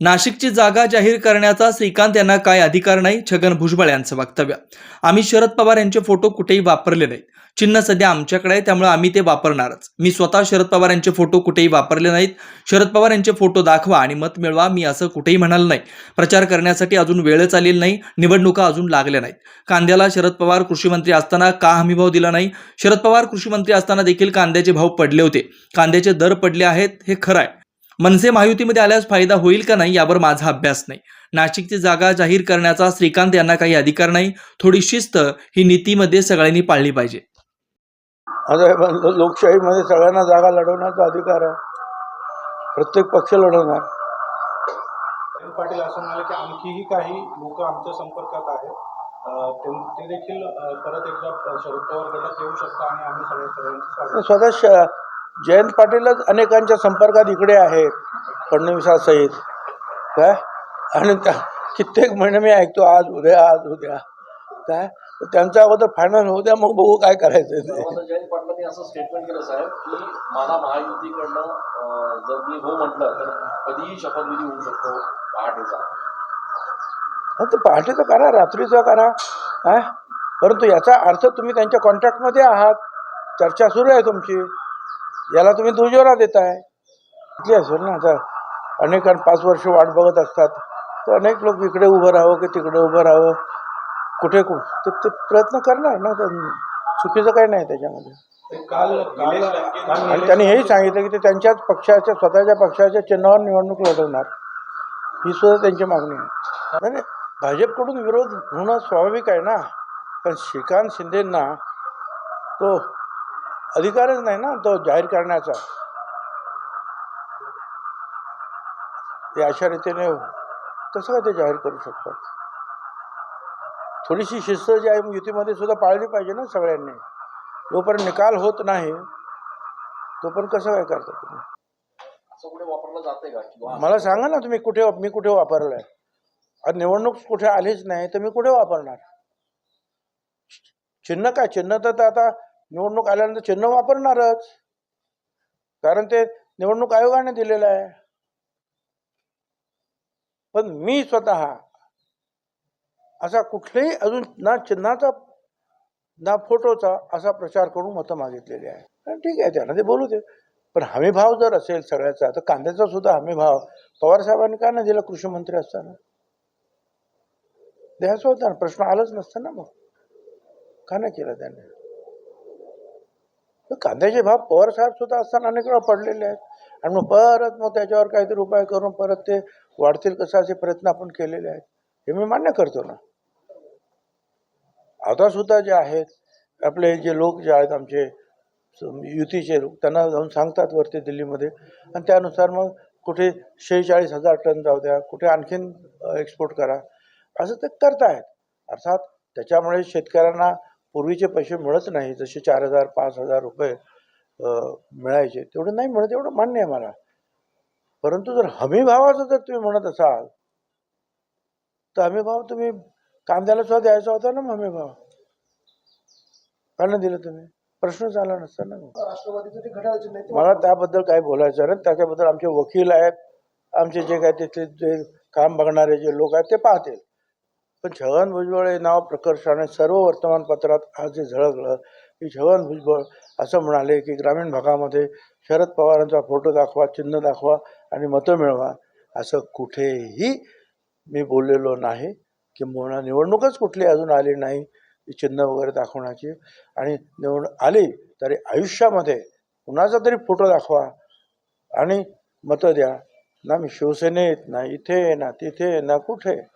नाशिकची जागा जाहीर करण्याचा श्रीकांत यांना काय अधिकार नाही छगन भुजबळ यांचं वक्तव्य. आम्ही शरद पवार यांचे फोटो कुठेही वापरले नाहीत. चिन्ह सध्या आमच्याकडे आहे त्यामुळे आम्ही ते वापरणारच. मी स्वतः शरद पवार यांचे फोटो कुठेही वापरले नाहीत. शरद पवार यांचे फोटो दाखवा आणि मत मिळवा मी असं कुठेही म्हणाल नाही. प्रचार करण्यासाठी अजून वेळच आलेली नाही निवडणुका अजून लागल्या नाहीत. कांद्याला शरद पवार कृषी मंत्री असताना का हमीभाव दिला नाही? शरद पवार कृषी मंत्री असताना देखील कांद्याचे भाव पडले होते. कांद्याचे दर पडले आहेत हे खरं आहे. मनसे महायुतीमध्ये आल्यास फायदा होईल का नाही यावर माझा अभ्यास नाही. नाशिकची जागा जाहीर करण्याचा श्रीकांत यांना काही अधिकार नाही. थोडी शिस्त ही नीतीमध्ये सगळ्यांनी पाळली पाहिजे. लोकशाहीमध्ये सगळ्यांना जागा लढवण्याचा अधिकार आहे. प्रत्येक पक्ष लढवणार. पाटील असं म्हणाले की आणखीही काही लोक आमच्या संपर्कात आहेत. ते देखील परत एकदा शरद पवार गटात येऊ शकतात आणि आम्ही सगळ्या सगळ्यांचं स्वतः जयंत पाटीलच अनेकांच्या संपर्कात इकडे आहेत फडणवीसासहित काय? आणि त्या कित्येक महिने मी ऐकतो आज उद्या आज उद्या. काय? त्यांचा अगोदर फायनल होऊ द्या मग बघू काय करायचं जयंत पाटलांनी असं स्टेटमेंट केलं साहेब की मला महायुतीकडनं जर मी हो म्हटलं तर कधीही शपथविधी होऊ शकतो पहाटेचा. हा, तर पहाटेचं करा रात्रीचं करा. काय? परंतु याचा अर्थ तुम्ही त्यांच्या कॉन्टॅक्टमध्ये आहात. चर्चा सुरू आहे तुमची. याला तुम्ही दुजोरा देताय. इथली असेल ना आता अनेक पाच वर्ष वाट बघत असतात. तर अनेक लोक इकडे उभं राहावं की तिकडे उभं राहावं. कुठे कुठे. ते ते प्रयत्न करणार ना तर चुकीचं काही नाही त्याच्यामध्ये. काल आणि त्यांनी हेही सांगितलं की ते त्यांच्याच पक्षाच्या स्वतःच्या पक्षाच्या चिन्हावर निवडणूक लढवणार. ही सुद्धा त्यांची मागणी आहे. नाही, भाजपकडून विरोध होणं स्वाभाविक आहे ना. पण श्रीकांत शिंदेंना तो अधिकारच नाही ना तो जाहीर करण्याचा. ते अशा रीतीने कसं काय ते जाहीर करू शकतात? थोडीशी शिस्त जी आहे युतीमध्ये सुद्धा पाळली पाहिजे ना सगळ्यांनी. जोपर्यंत निकाल होत नाही तोपर्यंत कसं काय करता तुम्ही? मला सांगा ना तुम्ही कुठे मी कुठे वापरलाय? आज निवडणूक कुठे आलीच नाही तर मी कुठे वापरणार? चिन्ह काय? चिन्ह तर आता निवडणूक आल्यानंतर चिन्ह वापरणारच. कारण ते निवडणूक आयोगाने दिलेलं आहे. पण मी स्वतः असा कुठलेही अजून ना चिन्हाचा ना फोटोचा असा प्रचार करून मतं मागितलेली आहे. आणि ठीक आहे त्यांना ते बोलू दे. पण हमी भाव जर असेल सगळ्याचा तर कांद्याचा सुद्धा हमी भाव. पवार साहेबांनी का नाही दिला? कृषी मंत्री असताना. द्यायचं होता ना प्रश्न आलाच नसता ना मग. का नाही केलं त्याने? कांद्याचे भाव पवार साहेब सुद्धा असताना अनेक वेळा पडलेले आहेत. आणि मग परत मग त्याच्यावर काहीतरी उपाय करून परत ते वाढतील कसं असे प्रयत्न आपण केलेले आहेत हे मी मान्य करतो ना. आता सुद्धा जे आहेत आपले जे लोक जे आहेत आमचे युतीचे लोक त्यांना जाऊन सांगतात वरती दिल्लीमध्ये. आणि त्यानुसार मग कुठे शेहेचाळीस हजार टन जाऊ द्या कुठे आणखीन एक्सपोर्ट करा. असं ते करतायत. अर्थात त्याच्यामुळे शेतकऱ्यांना पूर्वीचे पैसे मिळत नाही जसे चार हजार पाच हजार रुपये मिळायचे. तेवढे नाही मिळत एवढं मान्य आहे मला. परंतु जर हमी भावाचं जर तुम्ही म्हणत असाल तर हमी भाव तुम्ही कांद्याला सुद्धा द्यायचा होता ना हमी भाव? का नाही दिलं तुम्ही. प्रश्नच आला नसता ना. मला त्याबद्दल काय बोलायचं नाही. त्याच्याबद्दल आमचे वकील आहेत. आमचे जे काय तिथले जे काम बघणारे जे लोक आहेत ते पाहतील. पण छगन भुजबळ हे नाव प्रकर्षाने सर्व वर्तमानपत्रात आज जे झळकलं. की छगन भुजबळ असं म्हणाले की ग्रामीण भागामध्ये शरद पवारांचा फोटो दाखवा चिन्ह दाखवा आणि मतं मिळवा. असं कुठेही मी बोललेलो नाही. किंबहुना निवडणूकच कुठली अजून आली नाही ती चिन्ह वगैरे दाखवण्याची. आणि निवड आली तरी आयुष्यामध्ये कुणाचा तरी फोटो दाखवा आणि मतं द्या. ना मी शिवसेनेत ना इथे ना तिथे ना कुठे.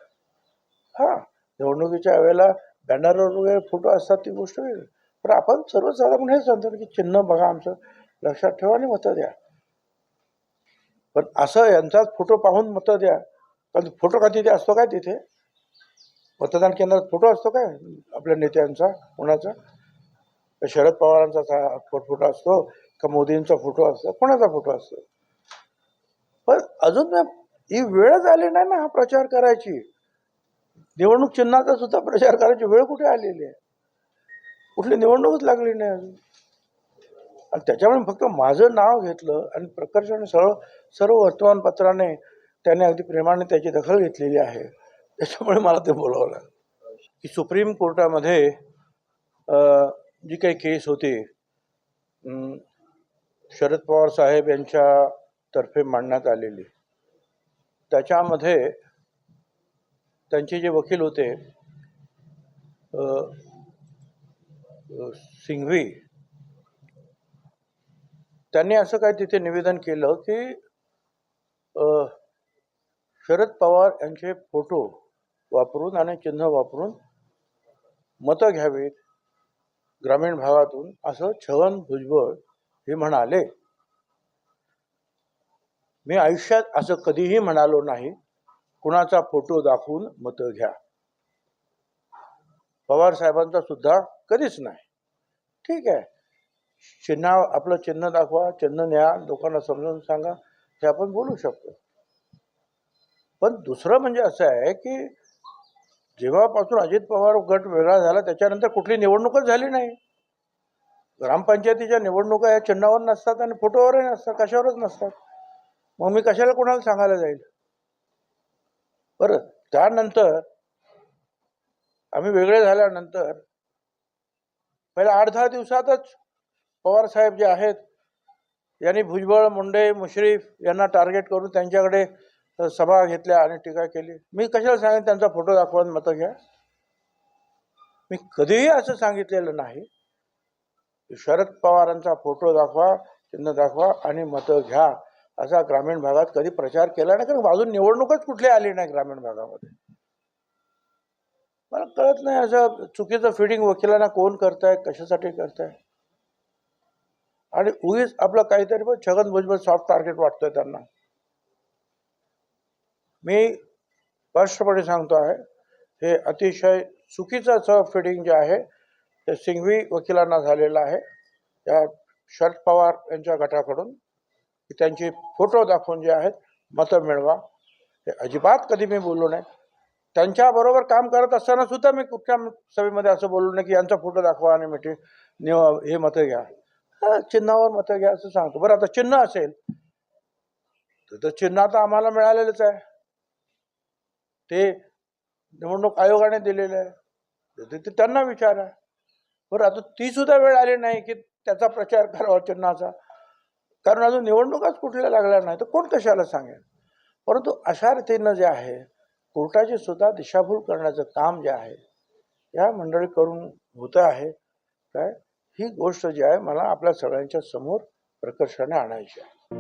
हां निवडणुकीच्या वेळेला बॅनरवर वगैरे फोटो असतात ती गोष्ट वेगळी. पण आपण सर्वसाधारण हेच सांगतो की चिन्ह बघा आमचं लक्षात ठेवा आणि मतं द्या. पण असं यांचाच फोटो पाहून मतं द्या. पण फोटो का तिथे असतो काय तिथे? मतदान केंद्रात फोटो असतो काय? आपल्या नेत्यांचा कोणाचा? शरद पवारांचा फोटो असतो का मोदींचा फोटो असतो कोणाचा फोटो असतो? पण अजून ही वेळच आली नाही ना हा प्रचार करायची. निवडणूक चिन्हाचा सुद्धा प्रचार करायची वेळ कुठे आलेली आहे? कुठली निवडणूकच लागली नाही अजून. आणि त्याच्यामुळे फक्त माझं नाव घेतलं आणि प्रकर्षाने सर्व सर्व वर्तमानपत्राने त्याने अगदी प्रेमाने त्याची दखल घेतलेली आहे. त्याच्यामुळे मला ते बोलावं लागलं. की सुप्रीम कोर्टामध्ये जी काही केस होती शरद पवार साहेब यांच्या तर्फे मांडण्यात आलेली. त्याच्यामध्ये त्यांचे जे वकील होते सिंघवी त्यांनी असं काय तिथे निवेदन केलं की शरद पवार यांचे फोटो वापरून आणि चिन्ह वापरून मतं घ्यावीत ग्रामीण भागातून असं छगन भुजबळ हे म्हणाले. मी आयुष्यात असं कधीही म्हणालो नाही. कुणाचा फोटो दाखवून मतं घ्या. पवार साहेबांचा सुद्धा कधीच नाही. ठीक आहे. चिन्ह आपलं चिन्ह दाखवा चिन्ह न्या लोकांना समजावून सांगा हे आपण बोलू शकतो. पण दुसरं म्हणजे असं आहे की जेव्हापासून अजित पवार गट वेगळा झाला त्याच्यानंतर कुठली निवडणूकच झाली नाही. ग्रामपंचायतीच्या निवडणुका या चिन्हावर नसतात आणि फोटोवरही नसतात कशावरच नसतात. मग मी कशाला कोणाला सांगायला जाईल? बरं त्यानंतर आम्ही वेगळे झाल्यानंतर पहिल्या आठ दहा दिवसातच पवार साहेब जे आहेत यांनी भुजबळ मुंडे मुश्रीफ यांना टार्गेट करून त्यांच्याकडे सभा घेतल्या आणि टीका केली. मी कशाला सांगेन त्यांचा फोटो दाखवा आणि मतं घ्या. मी कधीही असं सांगितलेलं नाही. शरद पवारांचा फोटो दाखवा चिन्ह दाखवा आणि मतं घ्या. असा ग्रामीण भागात कधी प्रचार केला नाही कारण अजून निवडणूकच कुठली आली नाही ग्रामीण भागामध्ये. मला कळत नाही असं चुकीचं फिडिंग वकिलांना कोण करताय कशासाठी करताय. आणि उगीच आपलं काहीतरी पण छगन भुजबळ सॉफ्ट टार्गेट वाटतोय त्यांना. मी स्पष्टपणे सांगतो आहे हे अतिशय चुकीचं असं फिडिंग जे आहे ते सिंघवी वकिलांना झालेलं आहे. या शरद पवार यांच्या गटाकडून. की त्यांचे फोटो दाखवून जे आहेत मतं मिळवा. हे अजिबात कधी मी बोललो नाही. त्यांच्याबरोबर काम करत असताना सुद्धा मी कुठल्या सभेमध्ये असं बोललो नाही की यांचा फोटो दाखवा आणि मिटिंग निव हे मतं घ्या. चिन्हावर मतं घ्या असं सांगतो. बरं आता चिन्ह असेल तर चिन्ह आता आम्हाला मिळालेलंच आहे. ते निवडणूक आयोगाने दिलेलं आहे. तर ते- ते त्यांना विचारा. बरं आता ती सुद्धा वेळ आली नाही की त्याचा प्रचार करावा चिन्हाचा. कारण अजून निवडणुकाच कुठल्या लागल्या नाही तर कोण कशाला सांगेल? परंतु अशा रीतीनं जे आहे कोर्टाची सुद्धा दिशाभूल करण्याचं काम जे आहे या मंडळीकडून होतं आहे. काय? ही गोष्ट जी आहे मला आपल्या सगळ्यांच्या समोर प्रकर्षाने आणायची आहे.